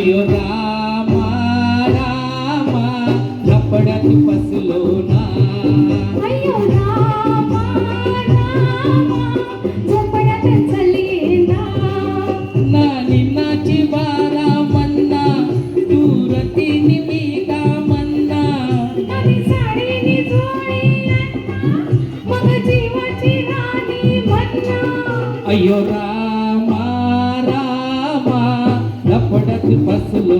अयो रामा रामा झपड्यात फसलो ना. ना नानी बारा मन्ना दूर तिनी मी मन्ना. नानी साडी नि अयो रामा रामा బస్సులో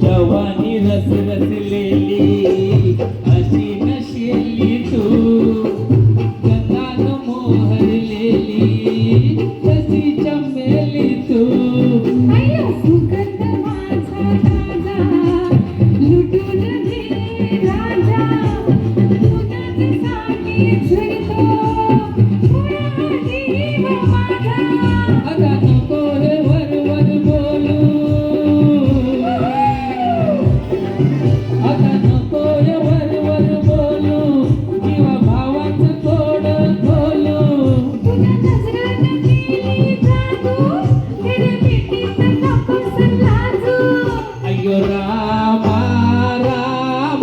जवानी रस रसलेली अशी नशेली तू. गंगान मोहरलेली तशी चमेली तू. लुटून राजा. तुझ्या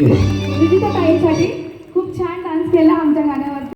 दिली विविध ताईंसाठी